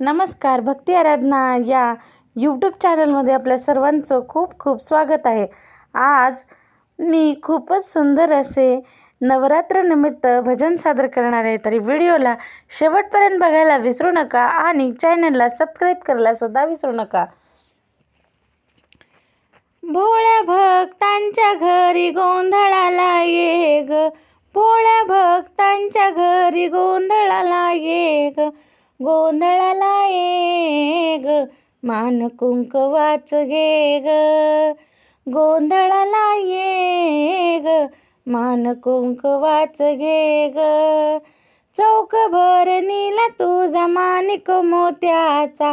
नमस्कार भक्ती आराधना या यूट्यूब चॅनलमध्ये आपल्या सर्वांचं खूप खूप स्वागत आहे. आज मी खूपच सुंदर असे नवरात्रनिमित्त भजन सादर करणार आहे. तरी व्हिडिओला शेवटपर्यंत बघायला विसरू नका आणि चॅनलला सबस्क्राईब करायला सुद्धा विसरू नका. भोळ्या भक्तांच्या घरी गोंधळाला ये ग. भोळ्या भक्तांच्या घरी गोंधळाला ये ग. गोंधळाला ये ग मान कुंकवाच घे ग गोंधळाला ये ग मान कुंकवाच घे ग चौक भरणीला तुझा मानिक मोत्याचा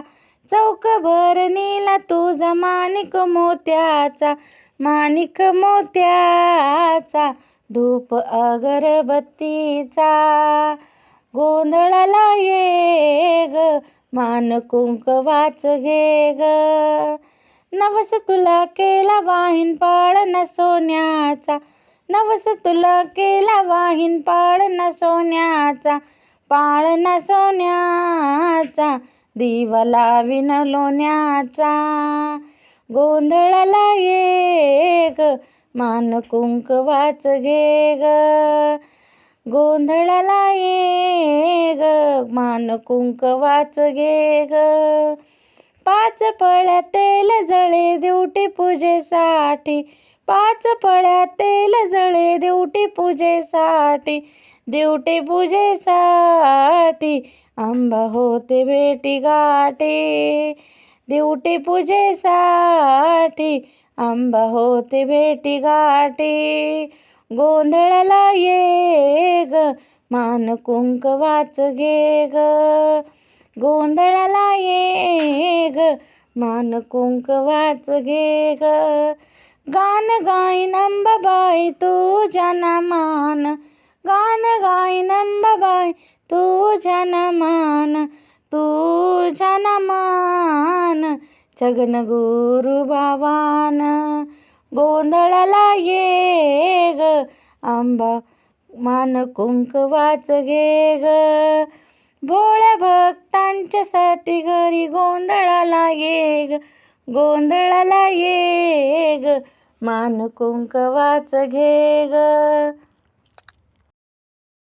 चौक भरणीला तुझा मानिक मोत्याचा मानिक मोत्याचा धूप अगरबत्तीचा. गोंधळाला ये ग मान कुंकवाच घे ग नवस तुला केला वाहीन न सोन्याचा नवस तुला केला वाहीन न सोन्याचा पाळणा सोन्याचा दिवा विन लोण्याचा. गोंधळाला ये ग मान कुंकवाच घे ग गोंधळाला ये ग मान कुंकवाच घे ग पाच पळ्या तेल जळे दिवटी पूजेसाठी पाच पळ्या तेल जळे दिवटी पूजेसाठी दिवटी पूजेसाठी आंबा होते भेटी गाठी. दिवटी पूजेसाठी आंबा होते भेटी गाठी. गोंधळाला ये ग मान कुंकवाच घे ग. गोंधळाला ये ग मान कुंकवाच घे ग. गान गाईन अंबाबाई तुझ्या नामान गान गाईन अंबाबाई तुझ्या नामान तुझ्या नामान जगन गुरु बाबान गोंधळाला ये ग. आंबा मान कुंकवाच घे ग. भोळ्या भक्तांच्यासाठी घरी गोंधळाला ये ग. गोंधळाला ये ग. मान कुंकवाच घे ग.